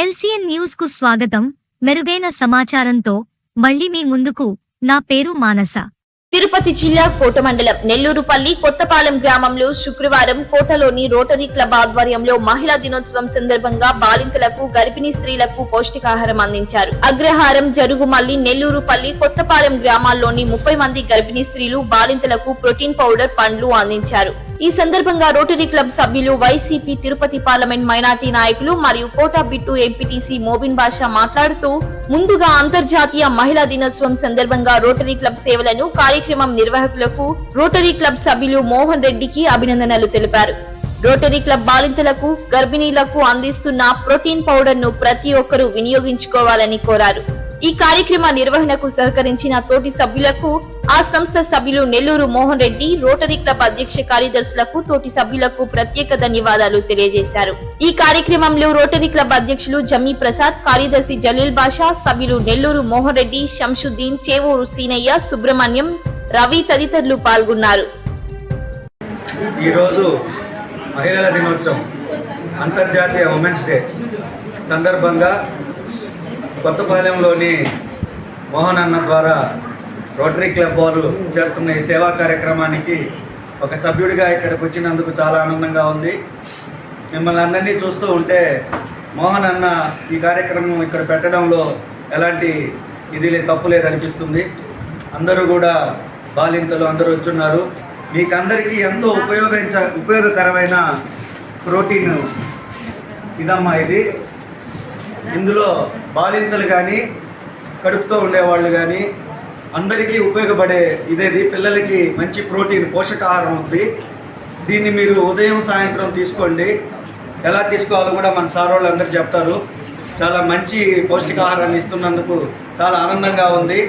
LCN న్యూస్కు స్వాగతం. మెరుగైన సమాచారంతో మళ్ళీ మీ ముందుకు నా పేరు మానస. తిరుపతి జిల్లా కోట మండలం నెల్లూరుపల్లి కొత్తపాలెం గ్రామంలో శుక్రవారం కోటలోని రోటరీ క్లబ్ ఆధ్వర్యంలో మహిళా దినోత్సవం సందర్భంగా బాలింతలకు గర్భిణీ స్త్రీలకు పౌష్టికాహారం అందించారు. అగ్రహారం జరుగుమల్లి నెల్లూరుపల్లి కొత్తపాలెం గ్రామాల్లోని ముప్పై మంది గర్భిణీ స్త్రీలు బాలింతలకు ప్రోటీన్ పౌడర్ పండ్లు అందించారు. ఈ సందర్భంగా రోటరీ క్లబ్ సభ్యులు వైసీపీ తిరుపతి పార్లమెంట్ మైనార్టీ నాయకులు మరియు కోటా బిట్టు ఎంపీటీసీ మోబిన్ బాషా మాట్లాడుతూ ముందుగా అంతర్జాతీయ మహిళా దినోత్సవం సందర్భంగా రోటరీ క్లబ్ సేవలను కార్యక్రమం నిర్వాహకులకు రోటరీ క్లబ్ సభ్యులు మోహన్ రెడ్డికి అభినందనలు తెలిపారు. రోటరీ క్లబ్ బాలింతలకు గర్భిణీలకు అందిస్తున్న ప్రోటీన్ పౌడర్ను ప్రతి ఒక్కరూ వినియోగించుకోవాలని కోరారు. ఈ కార్యక్రమ నిర్వహణకు సహకరించిన తోటి సభ్యులకు ఆ సంస్థ సభ్యులు నెల్లూరు మోహన్ రెడ్డి రోటరీ క్లబ్ అధ్యక్ష కార్యదర్శులకు తోటి సభ్యులకు ప్రత్యేక ధన్యవాదాలు తెలియజేశారు. ఈ కార్యక్రమంలో రోటరీ క్లబ్ అధ్యక్షులు జమీ ప్రసాద్ కార్యదర్శి జలీల్ బాషా సభ్యులు నెల్లూరు మోహన్ రెడ్డి శంషుద్దీన్ చేవూరు సీనయ్య సుబ్రహ్మణ్యం రవి తదితరులు పాల్గొన్నారు. ఈరోజు మహిళల దినోత్సవం అంతర్జాతీయ ఉమెన్స్ డే సందర్భంగా కొత్తపాలెంలోని మోహన్ అన్న ద్వారా రోటరీ క్లబ్ వారు చేస్తున్న ఈ సేవా కార్యక్రమానికి ఒక సభ్యుడిగా ఇక్కడికి వచ్చినందుకు చాలా ఆనందంగా ఉంది. మిమ్మల్ని అందరినీ చూస్తూ ఉంటే మోహన్ అన్న ఈ కార్యక్రమం ఇక్కడ పెట్టడంలో ఎలాంటి ఇది లే- తప్పు లేదనిపిస్తుంది. అందరూ కూడా బాలింతలు అందరూ వచ్చున్నారు. మీకందరికీ ఎంతో ఉపయోగించ ఉపయోగకరమైన ప్రోటీన్ ఇదమ్మా ఇది. ఇందులో బాలింతలు కానీ కడుపుతో ఉండేవాళ్ళు కానీ అందరికీ ఉపయోగపడే ఇదేది పిల్లలకి మంచి ప్రోటీన్ పోషకాహారం ఉంది. దీన్ని మీరు ఉదయం సాయంత్రం తీసుకోండి. ఎలా తీసుకోవాలో కూడా మన సార్ వాళ్ళు అందరు చెప్తారు. చాలా మంచి పౌష్టికాహారాన్ని ఇస్తున్నందుకు చాలా ఆనందంగా ఉంది.